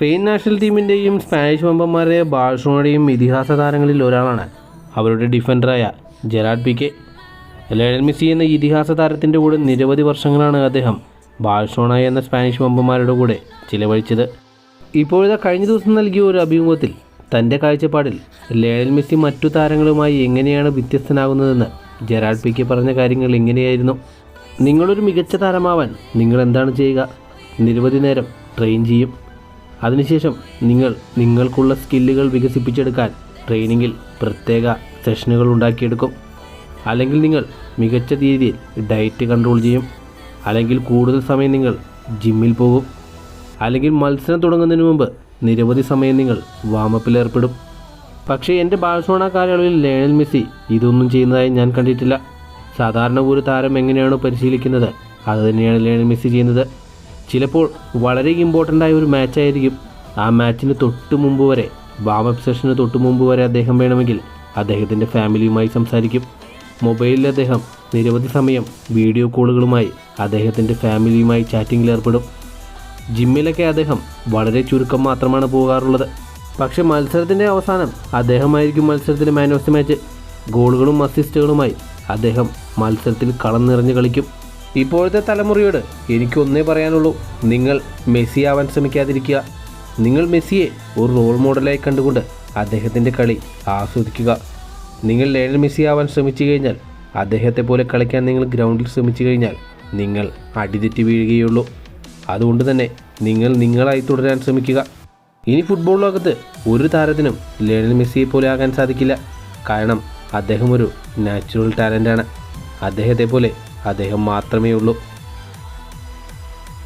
Spain national ടീമിന്റെയും Spanish വമ്പന്മാരായ ബാഴ്സലോണയുടെയും ഇതിഹാസ താരങ്ങളിൽ ഒരാളാണ് അവരുടെ ഡിഫൻഡറായ ജെറാഡ് പിക്കെ. ലയണൽ മെസ്സി എന്ന ഇതിഹാസ താരത്തിന്റെ കൂടെ നിരവധി വർഷങ്ങളാണ് അദ്ദേഹം ബാഴ്സോണ എന്ന സ്പാനിഷ് വമ്പന്മാരുടെ കൂടെ ചിലവഴിച്ചത്. ഇപ്പോഴത്തെ കഴിഞ്ഞ ദിവസം നൽകിയ ഒരു അഭിമുഖത്തിൽ തന്റെ കാഴ്ചപ്പാടിൽ ലയണൽ മെസ്സി മറ്റു താരങ്ങളുമായി എങ്ങനെയാണ് വ്യത്യസ്തനാകുന്നതെന്ന് ജെറാഡ് പിക്കെ പറഞ്ഞ കാര്യങ്ങൾ എങ്ങനെയായിരുന്നു നിങ്ങളൊരു മികച്ച താരമാവാൻ നിങ്ങൾ എന്താണ് ചെയ്യുക? നിരവധി നേരം ട്രെയിൻ ചെയ്യും. അതിനുശേഷം നിങ്ങൾ നിങ്ങൾക്കുള്ള സ്കില്ലുകൾ വികസിപ്പിച്ചെടുക്കാൻ ട്രെയിനിങ്ങിൽ പ്രത്യേക സെഷനുകൾ ഉണ്ടാക്കിയെടുക്കും. അല്ലെങ്കിൽ നിങ്ങൾ മികച്ച രീതിയിൽ ഡയറ്റ് കൺട്രോൾ ചെയ്യും. അല്ലെങ്കിൽ കൂടുതൽ സമയം നിങ്ങൾ ജിമ്മിൽ പോകും. അല്ലെങ്കിൽ മത്സരം തുടങ്ങുന്നതിന് മുമ്പ് നിരവധി സമയം നിങ്ങൾ വാമപ്പിൽ ഏർപ്പെടും. പക്ഷേ എന്റെ ബാഴ്സലോണ കാലയളവിൽ ലയണൽ മെസ്സി ഇതൊന്നും ചെയ്യുന്നതായി ഞാൻ കണ്ടിട്ടില്ല. സാധാരണ ഒരു താരം എങ്ങനെയാണോ പരിശീലിക്കുന്നത് അത് തന്നെയാണ് ലയണൽ മെസ്സി ചെയ്യുന്നത്. ചിലപ്പോൾ വളരെ ഇമ്പോർട്ടന്റ് ആയ ഒരു മാച്ചായിരിക്കും ആ മാച്ചിന് തൊട്ട് മുമ്പ് വരെ വാമപ്പ് സെഷന് തൊട്ട് മുമ്പ് വരെ അദ്ദേഹം വേണമെങ്കിൽ അദ്ദേഹത്തിന്റെ ഫാമിലിയുമായി സംസാരിക്കും. മൊബൈലിൽ അദ്ദേഹം നിരവധി സമയം വീഡിയോ കോളുകളുമായി അദ്ദേഹത്തിന്റെ ഫാമിലിയുമായി ചാറ്റിങ്ങിൽ ഏർപ്പെടും. ജിമ്മിലൊക്കെ അദ്ദേഹം വളരെ ചുരുക്കം മാത്രമാണ് പോകാറുള്ളത്. പക്ഷേ മത്സരത്തിന്റെ അവസാനം അദ്ദേഹമായിരിക്കും മത്സരത്തിന്റെ മാൻ ഓഫ് ദി മാച്ച് ഗോളുകളും അസിസ്റ്റുകളുമായി അദ്ദേഹം മത്സരത്തിൽ കളം നിറഞ്ഞ് കളിക്കും. ഇപ്പോഴത്തെ തലമുറയോട് എനിക്കൊന്നേ പറയാനുള്ളൂ. നിങ്ങൾ മെസ്സി ആവാൻ ശ്രമിക്കാതിരിക്കുക. നിങ്ങൾ മെസ്സിയെ ഒരു റോൾ മോഡലായി കണ്ടുകൊണ്ട് അദ്ദേഹത്തിന്റെ കളി ആസ്വദിക്കുക. നിങ്ങൾ ലയണൽ മെസ്സി ആവാൻ ശ്രമിച്ചു കഴിഞ്ഞാൽ അദ്ദേഹത്തെ പോലെ കളിക്കാൻ നിങ്ങൾ ഗ്രൗണ്ടിൽ ശ്രമിച്ചു കഴിഞ്ഞാൽ നിങ്ങൾ അടിതെറ്റി വീഴുകയുള്ളൂ. അതുകൊണ്ട് തന്നെ നിങ്ങൾ നിങ്ങളായി തുടരാൻ ശ്രമിക്കുക. ഇനി ഫുട്ബോൾ ലോകത്ത് ഒരു താരത്തിനും ലയണൽ മെസ്സിയെ പോലെ ആകാൻ സാധിക്കില്ല. കാരണം അദ്ദേഹം ഒരു നാച്ചുറൽ ടാലന്റാണ് അദ്ദേഹത്തെ പോലെ അദ്ദേഹം മാത്രമേ ഉള്ളൂ